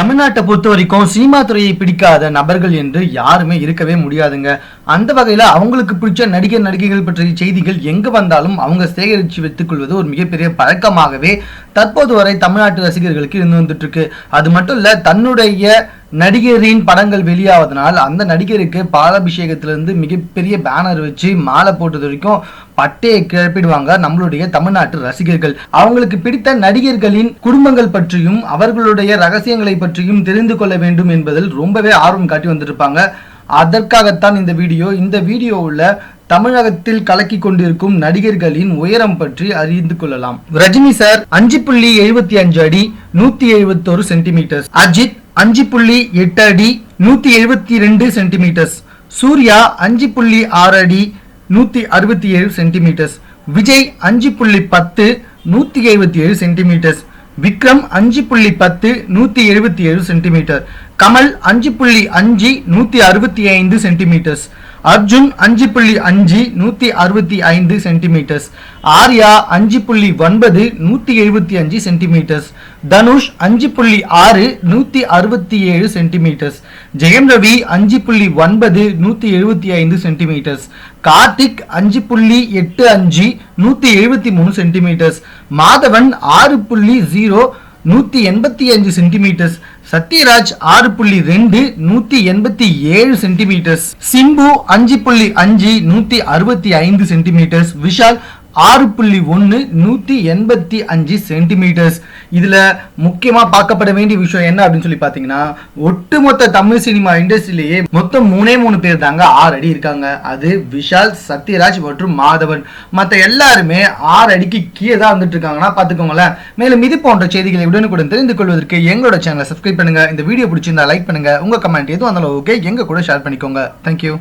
தமிழ்நாட்டை பொறுத்த வரைக்கும் சினிமா துறையை பிடிக்காத நபர்கள் என்று யாருமே இருக்கவே முடியாதுங்க. அந்த வகையில் அவங்களுக்கு பிடிச்ச நடிகர் நடிகைகள் பற்றிய செய்திகள் எங்கே வந்தாலும் அவங்க சேகரித்து வைத்துக் கொள்வது ஒரு மிகப்பெரிய பழக்கமாகவே தற்போது வரை தமிழ்நாட்டு ரசிகர்களுக்கு இருந்து வந்துட்டு இருக்கு. அது மட்டும் இல்ல தன்னுடைய நடிகரின் படங்கள் வெளியாவதனால் அந்த நடிகருக்கு பாலாபிஷேகத்திலிருந்து மிகப்பெரிய பேனர் வச்சு மாலை போட்டது வரைக்கும் பட்டையை கிளப்பிடுவாங்க நம்மளுடைய தமிழ்நாட்டு ரசிகர்கள். அவங்களுக்கு பிடித்த நடிகர்களின் குடும்பங்கள் பற்றியும் அவர்களுடைய ரகசியங்களை பற்றியும் தெரிந்து கொள்ள வேண்டும் என்பதில் ரொம்பவே ஆர்வம் காட்டி வந்திருப்பாங்க. அதற்காகத்தான் இந்த வீடியோ. இந்த வீடியோவில் தமிழகத்தில் கலக்கி கொண்டிருக்கும் நடிகர்களின் உயரம் பற்றி அறிந்து கொள்ளலாம். ரஜினி சார் அஞ்சு புள்ளி எழுபத்தி அஞ்சு அடி நூத்தி எழுபத்தோரு சென்டிமீட்டர் அஜித் அஞ்சு புள்ளி எட்டு அடி நூத்தி எழுபத்தி ரெண்டு சென்டிமீட்டர்ஸ். சூர்யா அஞ்சு புள்ளி ஆறு அடி நூத்தி அறுபத்தி ஏழு சென்டிமீட்டர்ஸ். விஜய் அஞ்சு புள்ளி பத்து நூத்தி எழுபத்தி ஏழு சென்டிமீட்டர்ஸ். விக்ரம் அஞ்சு புள்ளி பத்து நூத்தி எழுபத்தி ஏழு சென்டிமீட்டர். கமல் அஞ்சு புள்ளி அஞ்சு நூத்தி அறுபத்தி ஐந்து சென்டிமீட்டர்ஸ். அர்ஜுன் அஞ்சு புள்ளி அஞ்சு நூத்தி அறுபத்தி ஐந்து சென்டிமீட்டர்ஸ் ஆர்யா அஞ்சு புள்ளி ஒன்பது நூத்தி எழுபத்தி அஞ்சு சென்டிமீட்டர்ஸ் தனுஷ் அஞ்சு புள்ளி ஆறு நூத்தி அறுபத்தி ஏழு சென்டிமீட்டர்ஸ் ஜெயம் ரவி அஞ்சு புள்ளி ஒன்பது நூத்தி எழுபத்தி ஐந்து சென்டிமீட்டர்ஸ் கார்த்திக் அஞ்சு புள்ளி எட்டு அஞ்சு நூத்தி எழுபத்தி மூணு சென்டிமீட்டர்ஸ் மாதவன் ஆறு புள்ளி ஜீரோ நூத்தி எண்பத்தி அஞ்சு சென்டிமீட்டர்ஸ் சத்யராஜ் ஆறு புள்ளி ரெண்டு நூத்தி எண்பத்தி ஏழு சென்டிமீட்டர்ஸ் சிம்பு அஞ்சு புள்ளி அஞ்சு நூத்தி அறுபத்தி ஐந்து சென்டிமீட்டர்ஸ் விஷால் ஆறு புள்ளி ஒன்று நூற்றி எண்பத்தி அஞ்சு சென்டிமீட்டர்ஸ். இதில் முக்கியமாக பார்க்கப்பட வேண்டிய விஷயம் என்ன அப்படின்னு சொல்லி பார்த்தீங்கன்னா ஒட்டுமொத்த தமிழ் சினிமா இண்டஸ்ட்ரியிலேயே மொத்தம் மூணே மூணு பேர் தாங்க ஆறு அடி இருக்காங்க. அது விஷால் சத்யராஜ் மற்றும் மாதவன். மற்ற எல்லாருமே ஆறு அடிக்கு கீழே தான் வந்துட்டு இருக்காங்கன்னா பார்த்துக்கோங்களேன். மேலும் இது போன்ற செய்திகளை உடனுக்குடன் தெரிந்து கொள்வதற்கு எங்களோட சேனலை சப்ஸ்கிரைப் பண்ணுங்க. இந்த வீடியோ பிடிச்சிருந்தா லைக் பண்ணுங்க. உங்கள் கமெண்ட் எதுவும் அந்த ஓகே எங்க கூட ஷேர் பண்ணிக்கோங்க. தேங்க்யூ